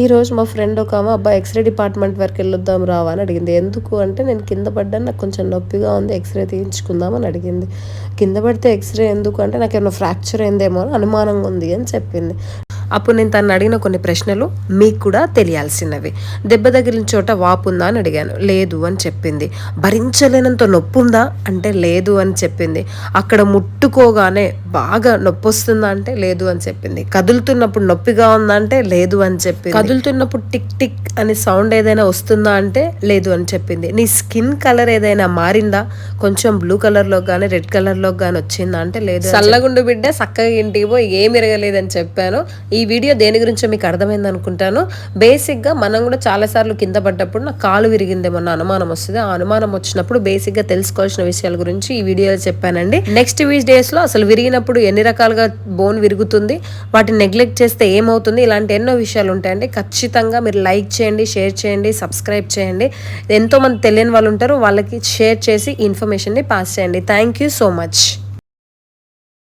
ఈ రోజు మా ఫ్రెండ్ ఒక ఆమె అబ్బాయి ఎక్స్రే డిపార్ట్మెంట్ వరకు వెళ్ళొద్దాం రావా అని అడిగింది. ఎందుకు అంటే నేను కింద పడ్డాను నాకు కొంచెం నొప్పిగా ఉంది ఎక్స్రే తీయించుకుందాం అని అడిగింది. కింద పడితే ఎక్స్రే ఎందుకు అంటే నాకు ఏమైనా ఫ్రాక్చర్ అయిందేమో అని అనుమానంగా ఉంది అని చెప్పింది. అప్పుడు నేను తను అడిగిన కొన్ని ప్రశ్నలు మీకు కూడా తెలియాల్సినవి. దెబ్బ తగిలిన చోట వాపు ఉందా అని అడిగాను. లేదు అని చెప్పింది. భరించలేనంత నొప్పి ఉందా అంటే లేదు అని చెప్పింది. అక్కడ ముట్టుకోగానే బాగా నొప్పి వస్తుందా అంటే లేదు అని చెప్పింది. కదులుతున్నప్పుడు నొప్పిగా ఉందా అంటే లేదు అని చెప్పింది. కదులుతున్నప్పుడు టిక్ టిక్ అని సౌండ్ ఏదైనా వస్తుందా అంటే లేదు అని చెప్పింది. నీ స్కిన్ కలర్ ఏదైనా మారిందా? కొంచెం బ్లూ కలర్లో కానీ రెడ్ కలర్లో కానీ వచ్చిందా అంటే లేదు చల్లగుండు బిడ్డ చక్కగా ఇంటికి పోయి ఏమి ఎరగలేదని చెప్పాను. ఈ ఈ వీడియో దేని గురించో మీకు అర్థమైంది అనుకుంటాను. బేసిక్గా మనం కూడా చాలాసార్లు కింద పడ్డప్పుడు నాకు కాలు విరిగిందేమన్న అనుమానం వస్తుంది. ఆ అనుమానం వచ్చినప్పుడు బేసిక్గా తెలుసుకోవాల్సిన విషయాల గురించి ఈ వీడియోలో చెప్పానండి. నెక్స్ట్ వీక్ డేస్లో అసలు విరిగినప్పుడు ఎన్ని రకాలుగా బోన్ విరుగుతుంది వాటిని నెగ్లెక్ట్ చేస్తే ఏమవుతుంది ఇలాంటి ఎన్నో విషయాలు ఉంటాయండి. ఖచ్చితంగా మీరు లైక్ చేయండి షేర్ చేయండి సబ్స్క్రైబ్ చేయండి. ఎంతోమంది తెలియని వాళ్ళు ఉంటారు వాళ్ళకి షేర్ చేసి ఇన్ఫర్మేషన్ని పాస్ చేయండి. Thank you so much